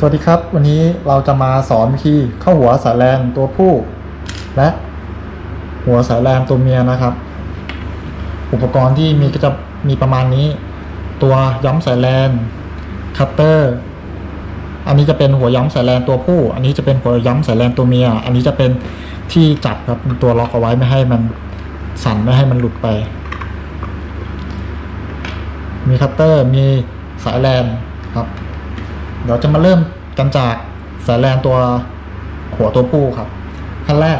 สวัสดีครับ วันนี้เราจะมาสอนวิธีเข้าหัวสายแลนตัวผู้ และหัวสายแลนตัวเมียนะครับ อุปกรณ์ที่มีก็จะมีประมาณนี้ ตัวย้ำสายแลนคัตเตอร์อันนี้จะเป็นหัวย้ำสายแลนตัวผู้ อันนี้จะเป็นหัวย้ำสายแลนตัวเมีย อันนี้จะเป็นที่จับครับตัวล็อกเอาไว้ไม่ให้มันสั่นไม่ให้มันหลุดไป มีคัตเตอร์มีสายแลนครับ ดี๋ยวจะมาเริ่มกันจากสายแลนตัวหัวตัวผู้ครับขั้นแรก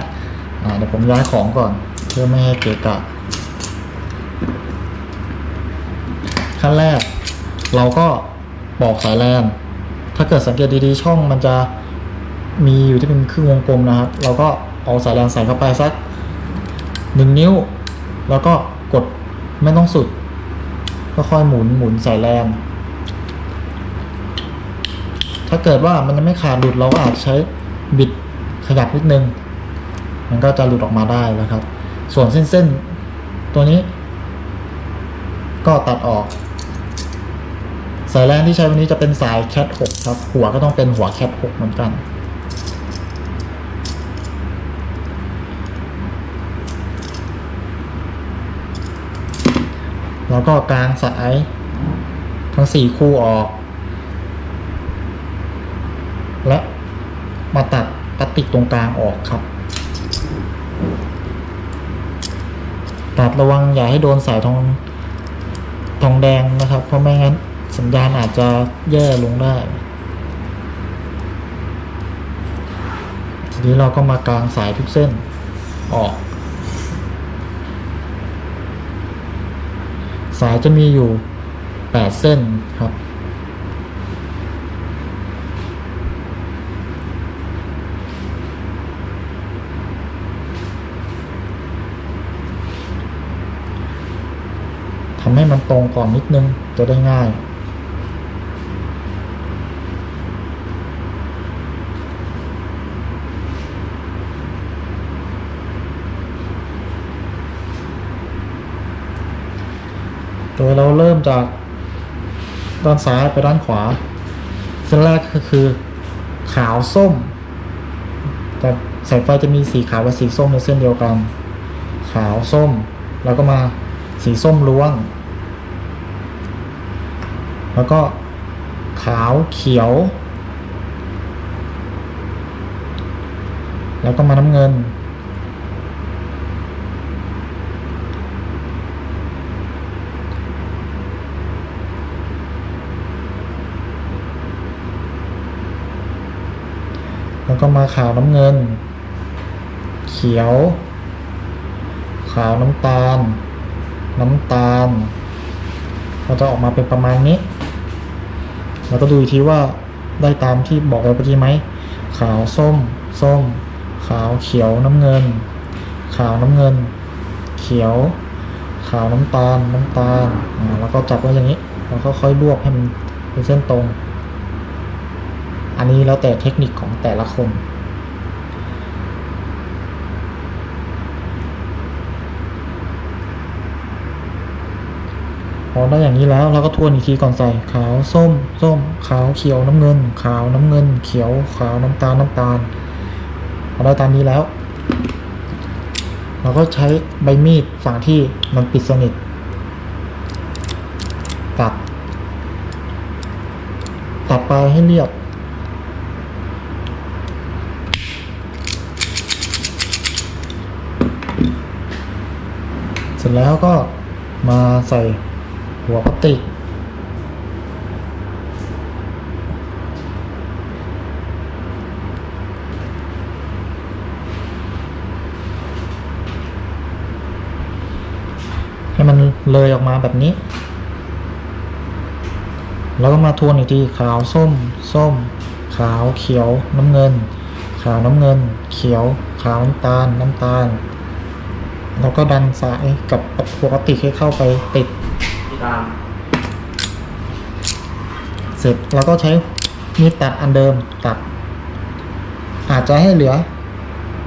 เดี๋ยวผมย้ายของก่อนเพื่อไม่ให้เกะกะขั้นแรก เราก็ปอกสายแลนถ้าเกิดสังเกตดีๆ ช่องมันจะมีอยู่ที่เป็นครึ่งวงกลมนะครับ เราก็เอาสายแลนใส่เข้าไปสักหนึ่งนิ้ว แล้วก็กดไม่ต้องสุดก็ค่อยหมุนหมุนสายแลน ถ้าเกิดว่ามันยังไม่ขาดหลุดเราก็อาจใช้บิดขยับนิดนึง มันก็จะหลุดออกมาได้แล้วครับ ส่วนเส้นๆ ตัวนี้ ก็ตัดออก สายแลนที่ใช้วันนี้จะเป็นสายแคท6ครับ หัวก็ต้องเป็นหัวแคท6เหมือนกันแล้วก็กลางสายทั้งสี่คู่ออก และมาตัดพลาสติกตรงกลางออกครับ ตัดระวังอย่าให้โดนสายทองทองแดงนะครับ เพราะไม่งั้นสัญญาณอาจจะแย่ลงได้ ทีนี้เราก็มากางสายทุกเส้นออก สายจะมีอยู่ 8 เส้นครับำให้มันตรงก่อนนิดนึงจะได้ง่ายโดยเราเริ่มจากด้านซ้ายไปด้านขวา เส้นแรกก็คือ ขาวส้ม แต่สายไฟจะมีสีขาวกับสีส้มในเส้นเดียวกัน ขาวส้ม แล้วก็มาสีส้มล้วน แล้วก็ขาวเขียว แล้วก็มาน้ำเงิน แล้วก็มาขาวน้ำเงิน เขียว ขาวน้ำตาล น้ำตาล ก็จะออกมาเป็นประมาณนี้ แล้วก็ดูอีกทีว่าได้ตามที่บอกไว้เมื่อกี้ไหม ขาวส้ม ส้ม ขาวเขียวน้ำเงิน ขาวน้ำเงิน เขียว ขาวน้ำตาล น้ำตาลอ่าแล้วก็จับไว้อย่างนี้แล้วก็ค่อยรวบให้มันเป็นเส้นตรง อันนี้แล้วแต่เทคนิคของแต่ละคน อได้อย่างนี้แล้วเราก็ทวนอีกทีก่อนใส่ขาวส้มส้มขาวเขียวน้ำเงิน ขาวน้ำเงิน เขียวขาวน้ำตาลน้ำตาลพอได้ตามนี้แล้ว เราก็ใช้ใบมีดฝั่งที่มันปิดสนิทตัด ตัดปลายให้เรียบเสร็จแล้วก็มาใส่ หัวพลาสติกให้มันเลยออกมาแบบนี้ แล้วก็มาทวนอีกทีขาวส้ม ส้ม ขาวเขียวน้ำเงิน ขาวน้ำเงิน เขียว ขาวน้ำตาลน้ำตาล แล้วก็ดันสายกับหัวพลาสติให้เข้าไปติด ตาม เสร็จเราก็ใช้มีดตัดอันเดิมตัด อาจจะให้เหลือ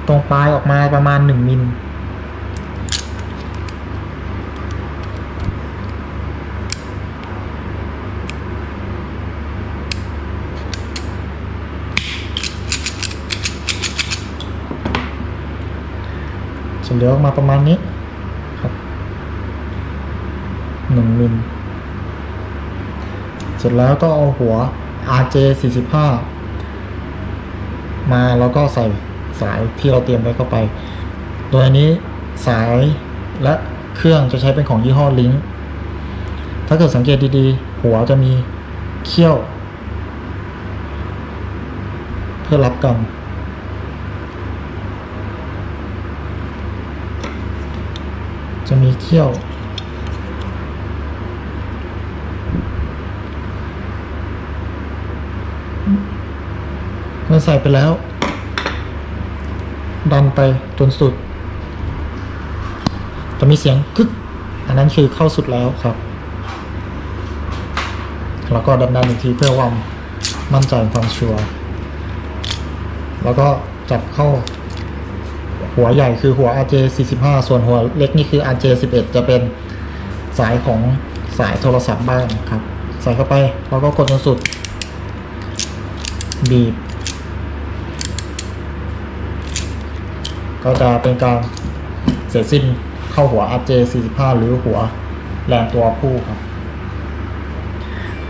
ตรงปลายออกมาประมาณหนึ่งมิลเหลือออกมาประมาณนี้ 1 มิล เสร็จแล้วก็เอาหัว RJ 45มาแล้วก็ใส่สายที่เราเตรียมไว้เข้าไปตัวนี้สายและเครื่องจะใช้เป็นของยี่ห้อลิงถ้าเกิดสังเกตดีๆ หัวจะมีเขี้ยว เพื่อรับกำจะมีเขี้ยว ใส่ไปแล้ว ดันไปจนสุดจะมีเสียงกึก อันนั้นคือเข้าสุดแล้วครับ แล้วก็ดันดันอีกทีเพื่อความมั่นใจความชัวร์แล้วก็จับเข้า หัวใหญ่คือหัว RJ 45ส่วนหัวเล็กนี่คือ RJ 11จะเป็นสายของสายโทรศัพท์บ้านครับ ใส่เข้าไปแล้วก็กดจนสุด บีบ ก็จะเป็นการเสร็จสิ้นเข้าหัว RJ 45 หรือหัวแลนตัวผู้ครับ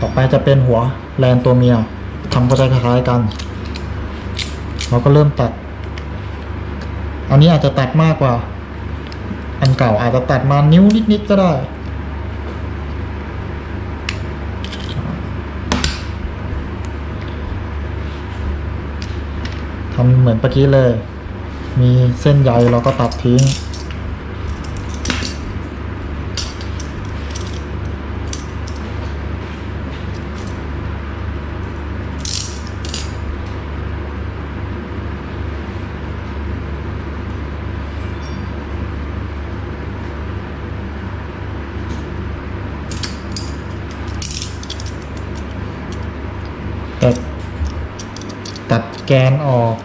ต่อไปจะเป็นหัวแลนตัวเมียทำก็จะคล้ายกัน เราก็เริ่มตัด อันนี้อาจจะตัดมากกว่า อันเก่าอาจจะตัดมานิ้วนิดๆก็ได้ทำเหมือนเมื่อกี้เลย มีเส้นใยเราก็ตัดทิ้ง ตัดตัดแกนออก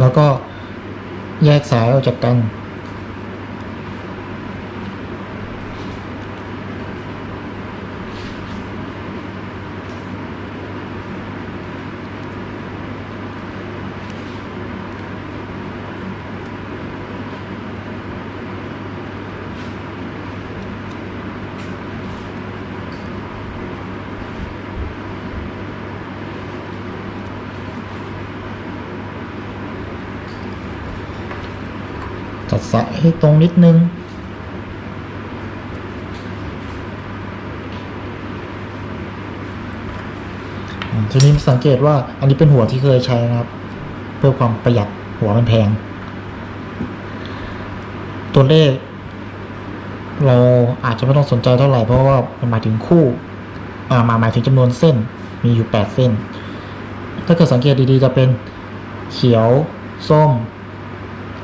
แล้วก็ แยกสายออกจากกัน จัดสายให้ตรงนิดนึง ทีนี้สังเกตว่าอันนี้เป็นหัวที่เคยใช้นะครับ เพื่อความประหยัดหัวมันแพง ตัวเลข เราอาจจะไม่ต้องสนใจเท่าไหร่เพราะว่ามันหมายถึงคู่มาหมายถึงจำนวนเส้นมีอยู่แปดเส้น ถ้าเกิดสังเกตดีๆจะเป็นเขียว ส้ม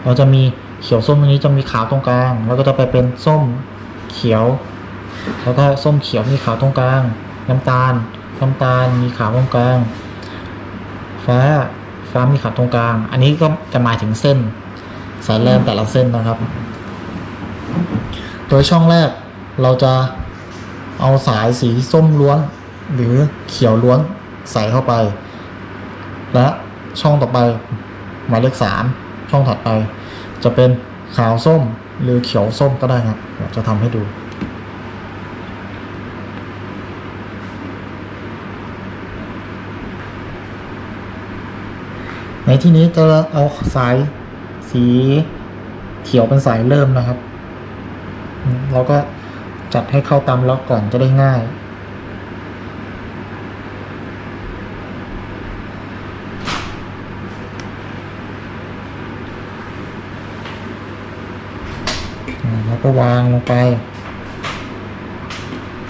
เราจะมี เขียวส้มตรงนี้จะมีขาวตรงกลาง แล้วก็จะไปเป็นส้มเขียว แล้วก็ส้มเขียวมีขาวตรงกลาง น้ำตาล น้ำตาลมีขาวตรงกลาง ฟ้า ฟ้ามีขาวตรงกลาง อันนี้ก็จะหมายถึงเส้น สายแลนแต่ละเส้นนะครับ โดยช่องแรกเราจะเอาสายสีส้มล้วน หรือเขียวล้วนใส่เข้าไป และช่องต่อไปหมายเลขสามช่องถัดไป จะเป็นขาวส้มหรือเขียวส้มก็ได้ครับจะทำให้ดู ในที่นี้จะเอาสายสีเขียวเป็นสายเริ่มนะครับ เราก็จัดให้เข้าตามล็อกก่อนจะได้ง่าย แล้วก็วางลงไป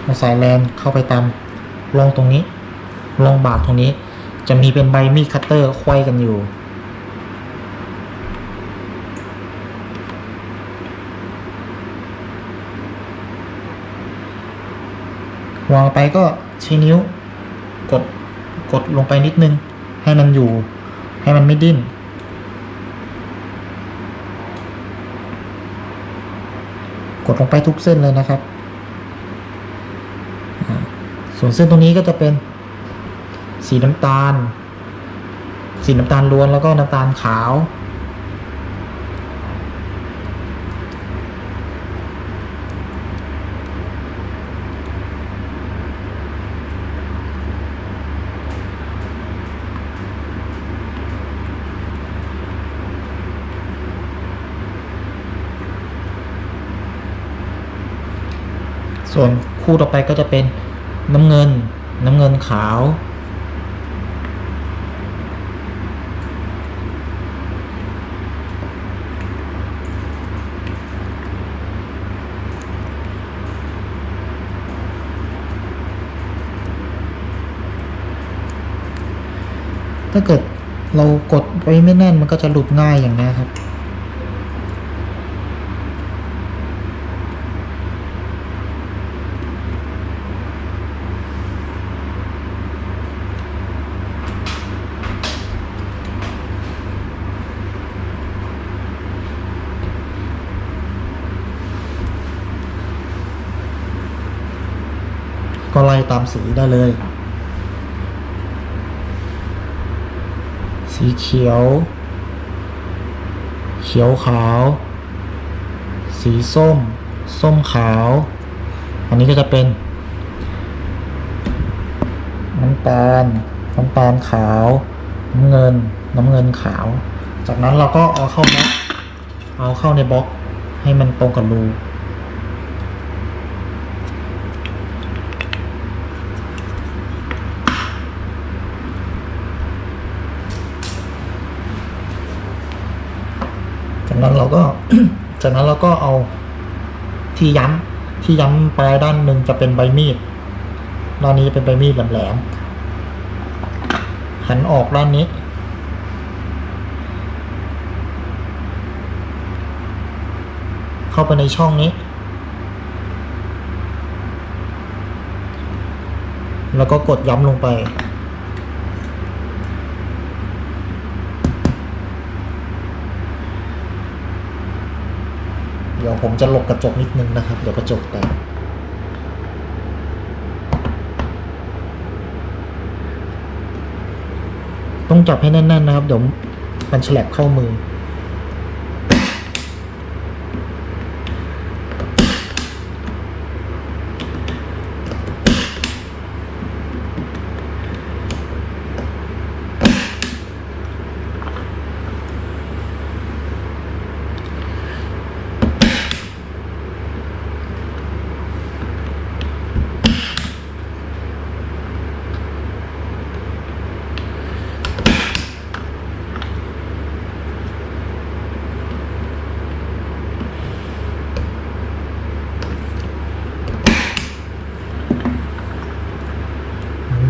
เอาสายแลนเข้าไปตามร่องตรงนี้ร่องบาดตรงนี้ จะมีเป็นใบมีดคัตเตอร์ไขว้กันอยู่ วางไปก็ใช้นิ้ว กดกดลงไปนิดนึง ให้มันอยู่ ให้มันไม่ดิ้น กดลงไปทุกเส้นเลยนะครับ ส่วนเส้นตรงนี้ก็จะเป็นสีน้ำตาล สีน้ำตาลล้วนแล้วก็น้ำตาลขาว ส่วนคู่ต่อไปก็จะเป็นน้ำเงิน น้ำเงินขาว ถ้าเกิดเรากดไว้ไม่แน่นมันก็จะหลุดง่ายอย่างนี้ครับ ตามสีได้เลย สีเขียว เขียวขาว สีส้ม ส้มขาว อันนี้ก็จะเป็นน้ำตาลน้ำตาลขาวน้ำเงินน้ำเงินขาว จากนั้นเราก็เอาเข้าบล็อกเอาเข้าในบล็อกให้มันตรงกับรู นั้นเราก็จากนั้นเราก็เอาที่ย้ำที่ย้ำปลายด้านหนึ่งจะเป็นใบมีดด้านนี้จะเป็นใบมีดแหลมๆหันออกด้านนี้ เข้าไปในช่องนี้ แล้วก็กดย้ำลงไป เดี๋ยวผมจะหลบกระจกนิดนึงนะครับ เดี๋ยวกระจกแตกต้องจับให้แน่นๆนะครับ เดี๋ยวมันฉลับเข้ามือ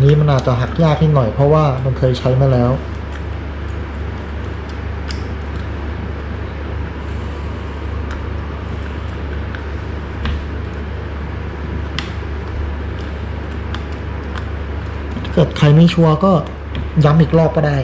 อั นี้มันอาจจะหักยากนิดหน่อยเพราะว่ามันเคยใช้มาแล้วถ้าเกิดใครไม่ชัวร์ก็ย้ำอีกรอบก็ได้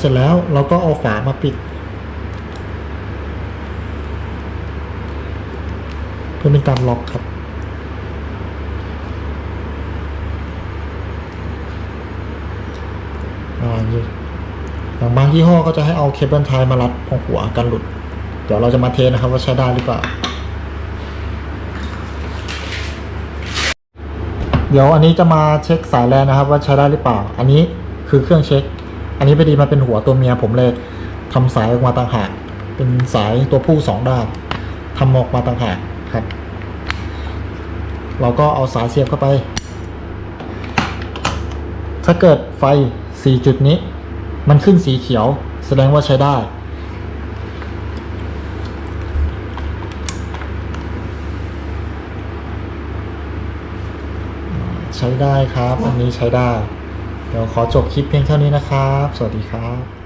เสร็จแล้วเราก็เอาฝามาปิด เพื่อเป็นการล็อกครับอาอย่างบางยี่ห้อก็จะให้เอาเคเบิลไทยมารัดตรงหัวกันหลุด เดี๋ยวเราจะมาเทนะครับว่าใช้ได้หรือเปล่า เดี๋ยวอันนี้จะมาเช็คสายแลนนะครับ ว่าใช้ได้หรือเปล่า อันนี้คือเครื่องเช็ค อันนี้พอดีมันเป็นหัวตัวเมียผมเลยทำสายออกมาต่างหากเป็นสายตัวผู้สองด้านทำาออกมาต่างหากครับ เราก็เอาสายเสียบเข้าไป ถ้าเกิดไฟสีจุดนี้ มันขึ้นสีเขียว แสดงว่าใช้ได้ใช้ได้ครับ อันนี้ใช้ได้ เดี๋ยวขอจบคลิปเพียงเท่านี้นะครับ สวัสดีครับ